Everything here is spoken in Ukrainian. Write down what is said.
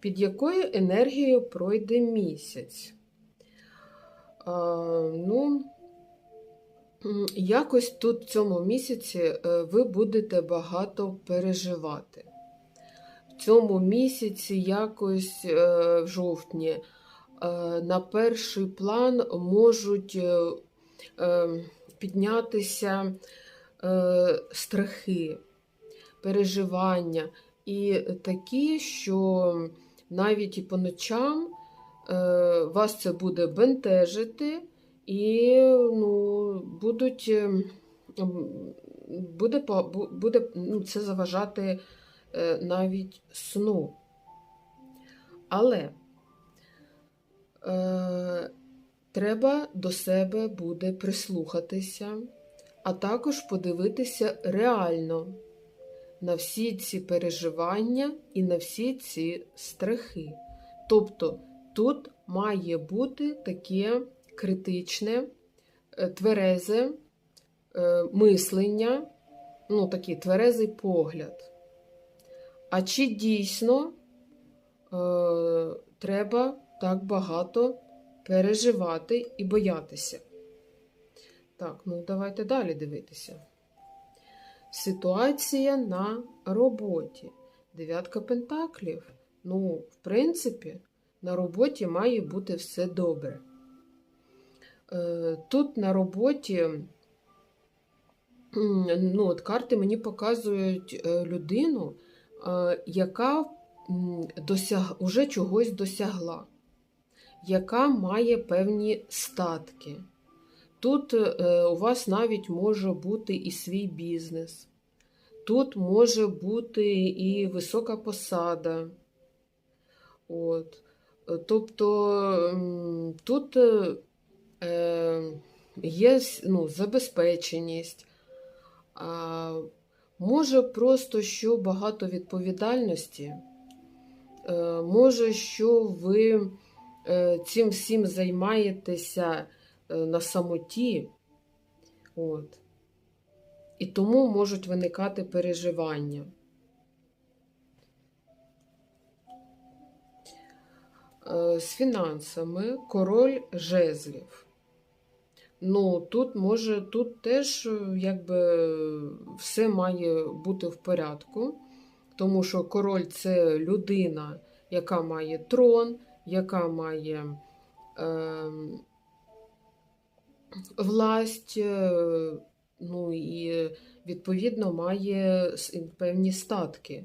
Під якою енергією пройде місяць? А, ну, якось тут в цьому місяці е, ви будете багато переживати. В цьому місяці, якось е, в жовтні, е, на перший план можуть піднятися страхи, переживання і такі, що навіть і по ночам е, вас це буде бентежити, і ну, будуть, е, буде, буде ну, це заважати е, навіть сну. Але е, треба до себе буде прислухатися, а також подивитися реально на всі ці переживання і на всі ці страхи. Тобто тут має бути таке критичне, е, тверезе е, мислення, ну такий тверезий погляд. А чи дійсно е, треба так багато переживати і боятися? Так, ну давайте далі дивитися. Ситуація на роботі. Дев'ятка пентаклів. Ну, в принципі, на роботі має бути все добре. Е, Тут на роботі, ну, от карти мені показують е, людину, е, яка досяг, уже чогось досягла, яка має певні статки. Тут е, у вас навіть може бути і свій бізнес. Тут може бути і висока посада. От. Тобто тут е, е, є ну, забезпеченість. Може просто що багато відповідальності. Може, що ви цим всім займаєтеся на самоті. От. І тому можуть виникати переживання. Е, З фінансами король жезлів. Ну, тут може, тут теж е, якби все має бути в порядку, тому що король це людина, яка має трон, яка має е, власть, е, ну і відповідно має певні статки.